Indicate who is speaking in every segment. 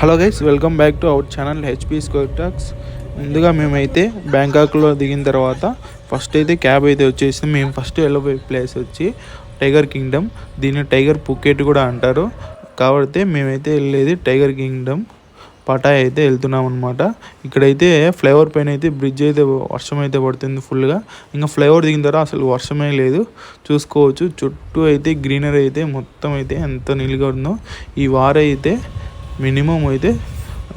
Speaker 1: Hello guys welcome back to our channel HP square talks. ముందుగా మేమైతే బ్యాంకాక్లో దిగిన తర్వాత ఫస్ట్ అయితే క్యాబ్ అయితే వచ్చేసి మేము ఫస్ట్ వెళ్ళబోయే ప్లేస్ వచ్చి టైగర్ కింగ్డమ్ దీన్ని టైగర్ పుకెట్ కూడా అంటారు. కాబట్టి మేమైతే వెళ్ళేది టైగర్ కింగ్డమ్ పటాయ్ అయితే వెళ్తున్నాం అనమాట ఇక్కడైతే ఫ్లైఓవర్ పైన అయితే బ్రిడ్జ్ అయితే వర్షం అయితే పడుతుంది ఫుల్గా. ఇంకా ఫ్లైఓవర్ దిగిన తర్వాత అసలు వర్షమే లేదు. చూసుకోవచ్చు చుట్టూ అయితే గ్రీనరీ అయితే మొత్తం అయితే ఎంత నీళ్ళుగా ఉందో. ఈ వారైతే మినిమం అయితే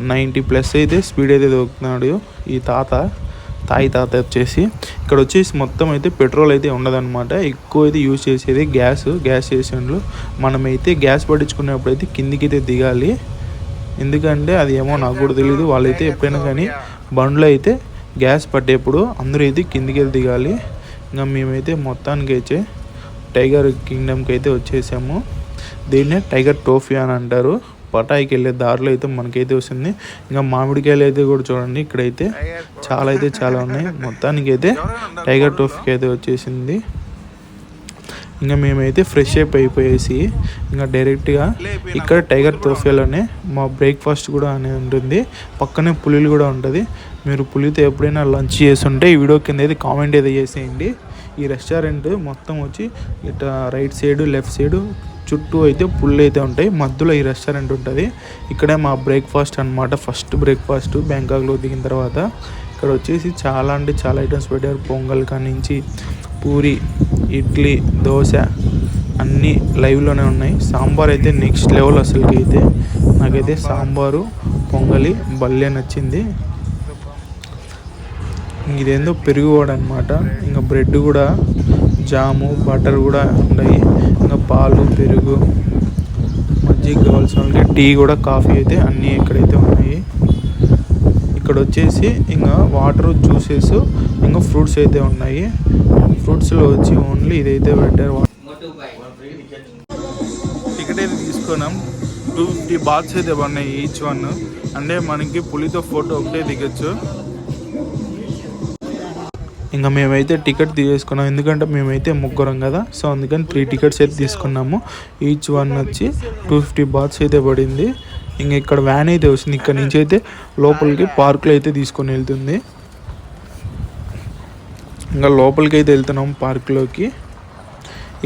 Speaker 1: నైంటీ ప్లస్ అయితే స్పీడ్ అయితే దొరుకుతున్నాడు ఈ తాత తాయి తాత వచ్చేసి. ఇక్కడ వచ్చేసి మొత్తం అయితే పెట్రోల్ అయితే ఉండదన్నమాట. ఎక్కువ అయితే యూజ్ చేసేది గ్యాస్ గ్యాస్ స్టేషన్లు. మనమైతే గ్యాస్ పట్టించుకునేప్పుడు అయితే కిందికి అయితే దిగాలి. ఎందుకంటే అది ఏమో నాకు కూడా తెలియదు వాళ్ళైతే ఎప్పుడైనా కానీ బండ్లు అయితే గ్యాస్ పట్టేప్పుడు అందరూ అయితే కిందికి వెళ్ళి దిగాలి. ఇంకా మేమైతే మొత్తానికి అయితే టైగర్ కింగ్డమ్కి అయితే వచ్చేసాము. దీన్నే టైగర్ టోఫీ అని అంటారు. పటాయికి వెళ్ళే దారిలో అయితే మనకైతే వస్తుంది. ఇంకా మామిడికాయలు అయితే కూడా చూడండి ఇక్కడైతే చాలా అయితే చాలా ఉన్నాయి. మొత్తానికి అయితే టైగర్ ట్రోఫీకి అయితే వచ్చేసింది. ఇంకా మేమైతే ఫ్రెష్ అప్ అయిపోయేసి ఇంకా డైరెక్ట్గా ఇక్కడ టైగర్ ట్రోఫీలోనే మా బ్రేక్ఫాస్ట్ కూడా అనేది ఉంటుంది. పక్కనే పులిలు కూడా ఉంటుంది. మీరు పులితో ఎప్పుడైనా లంచ్ చేస్తుంటే ఈ వీడియో కింద అయితే కామెంట్ అయితే చేసేయండి. ఈ రెస్టారెంట్ మొత్తం వచ్చి ఇట్లా రైట్ సైడ్ లెఫ్ట్ సైడ్ చుట్టూ అయితే పుల్లు అయితే ఉంటాయి. మధ్యలో ఈ రెస్టారెంట్ ఉంటుంది. ఇక్కడే మా బ్రేక్ఫాస్ట్ అనమాట ఫస్ట్ బ్రేక్ఫాస్ట్ బ్యాంకాక్లో దిగిన తర్వాత ఇక్కడ వచ్చేసి చాలా అంటే చాలా ఐటమ్స్ పెట్టారు. పొంగల్ కానించి పూరి ఇడ్లీ దోశ అన్నీ లైవ్లోనే ఉన్నాయి. సాంబార్ అయితే నెక్స్ట్ లెవెల్ అసలుకి అయితే. నాకైతే సాంబారు పొంగలి భలే నచ్చింది. ఇదేందో పెరుగు కూడా అనమాట ఇంకా బ్రెడ్ కూడా జాము బటర్ కూడా ఉన్నాయి. ఇంకా పాలు పెరుగు మజ్జిగ కావాల్సిన వాళ్ళకి టీ కూడా కాఫీ అయితే అన్నీ ఇక్కడైతే ఉన్నాయి. ఇక్కడ వచ్చేసి ఇంకా వాటర్ జ్యూసెస్ ఇంకా ఫ్రూట్స్ అయితే ఉన్నాయి. ఫ్రూట్స్లో వచ్చి ఓన్లీ ఇదైతే పెట్టారు. టికెట్ అయితే తీసుకున్నాం. టూ ఫిఫ్టీ బాత్స్ అయితే పడినాయి ఈచ్ వన్. అంటే మనకి పులితో ఫోటో ఒకటే దిగచ్చు. ఇంకా మేమైతే టికెట్ తీసుకున్నాం ఎందుకంటే మేమైతే ముగ్గురం కదా సో అందుకని త్రీ టికెట్స్ అయితే తీసుకున్నాము. ఈచ్ వన్ వచ్చి టూ ఫిఫ్టీ బాత్స్ అయితే పడింది. ఇంకా ఇక్కడ వ్యాన్ అయితే వస్తుంది. ఇక్కడ నుంచి అయితే లోపలికి పార్కులో అయితే తీసుకొని వెళ్తుంది. ఇంకా లోపలికి అయితే వెళ్తున్నాం పార్క్లోకి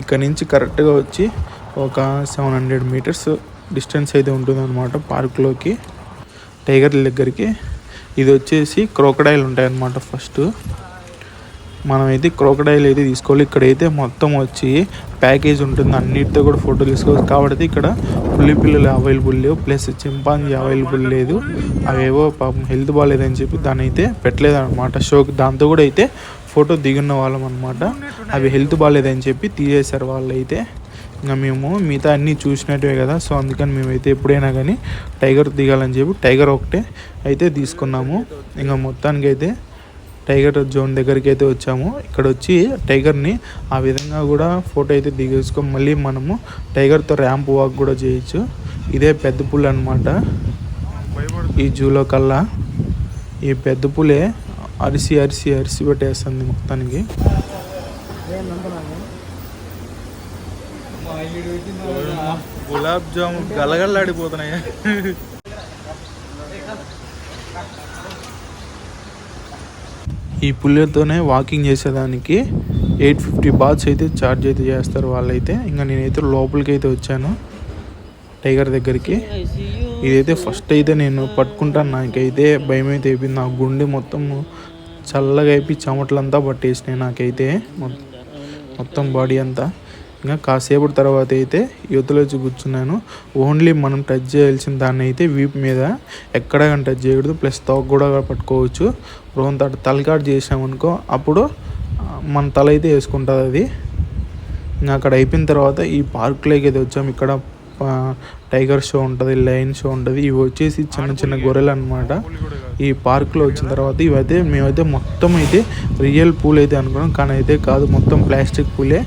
Speaker 1: ఇక్కడ నుంచి కరెక్ట్గా వచ్చి ఒక సెవెన్ హండ్రెడ్ మీటర్స్ డిస్టెన్స్ అయితే ఉంటుంది అనమాట పార్క్లోకి టైగర్ దగ్గరికి. ఇది వచ్చేసి క్రోకడైల్ ఉంటాయన్నమాట ఫస్ట్ మనమైతే క్రోకడైల్ అయితే తీసుకోవాలి. ఇక్కడైతే మొత్తం వచ్చి ప్యాకేజ్ ఉంటుంది. అన్నిటితో కూడా ఫోటో తీసుకోవచ్చు. కాబట్టి ఇక్కడ పుల్లి పిల్లలు అవైలబుల్ లేవు. ప్లస్ చింపాంజీ అవైలబుల్ లేదు. అవేవో పాపం హెల్త్ బాగాలేదని చెప్పి దాని అయితే పెట్టలేదు అనమాట షోకి దాంతో కూడా అయితే ఫోటో దిగున్న వాళ్ళం అనమాట అవి హెల్త్ బాగాలేదని చెప్పి తీసేశారు వాళ్ళు అయితే ఇంకా మేము మిగతా అన్నీ చూసినట్టే కదా. సో అందుకని మేమైతే ఎప్పుడైనా కానీ టైగర్ దిగాలని చెప్పి టైగర్ ఒకటే అయితే తీసుకున్నాము. ఇంకా మొత్తానికి అయితే టైగర్ జోన్ దగ్గరికి అయితే వచ్చాము. ఇక్కడ వచ్చి టైగర్ని ఆ విధంగా కూడా ఫోటో అయితే దిగేసుకో మళ్ళీ మనము టైగర్తో ర్యాంప్ వాక్ కూడా చేయొచ్చు. ఇదే పెద్ద పుల్ అనమాట ఈ జూలో కల్లా ఈ పెద్ద పులే అరిసి అరిసి అరిసి పెట్టేస్తుంది మొత్తానికి. గులాబ్ జాము గలగల్లాడిపోతున్నాయి. ఈ పుల్లెతోనే వాకింగ్ చేసేదానికి ఎయిట్ ఫిఫ్టీ బాత్స్ అయితే ఛార్జ్ అయితే చేస్తారు వాళ్ళైతే. ఇంకా నేనైతే లోపలికి అయితే వచ్చాను. టైగర్ దగ్గరికి. ఇదైతే ఫస్ట్ అయితే నేను పట్టుకుంటాను. నాకైతే భయం అయితే అయిపోయింది. నా గుండె మొత్తం చల్లగా అయిపోయి చెమటలంతా పట్టేసినాయి నాకైతే. మొత్తం బాడీ అంతా. ఇంకా కాసేపటి తర్వాత అయితే యువతలో వచ్చి కూర్చున్నాను. ఓన్లీ మనం టచ్ చేయాల్సిన దాన్ని అయితే వీప్ మీద ఎక్కడ కానీ టచ్ చేయకూడదు. ప్లస్ తోక కూడా పట్టుకోవచ్చు. రోన్ తట తలకాటు చేసామనుకో అప్పుడు మన తల అయితే వేసుకుంటుంది అది. ఇంకా అక్కడ అయిపోయిన తర్వాత ఈ పార్క్లోకి అయితే వచ్చాము. ఇక్కడ టైగర్ షో ఉంటుంది లైన్ షో ఉంటుంది. ఇవి వచ్చేసి చిన్న చిన్న గొర్రెలు అనమాట ఈ పార్క్లో వచ్చిన తర్వాత ఇవైతే మేమైతే మొత్తం అయితే రియల్ పూల్ అయితే అనుకున్నాం. కానీ అయితే కాదు మొత్తం ప్లాస్టిక్ పూలే.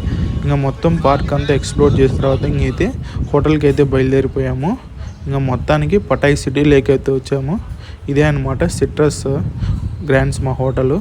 Speaker 1: ఇంకా మొత్తం పార్క్ అంతా ఎక్స్ప్లోర్ చేసిన తర్వాత ఇంకైతే హోటల్కి అయితే బయలుదేరిపోయాము. ఇంకా మొత్తానికి పటాయి సిటీ లేక్ అయితే వచ్చాము. ఇదే అనమాట సిట్రస్ గ్రాండ్స్ మా హోటలు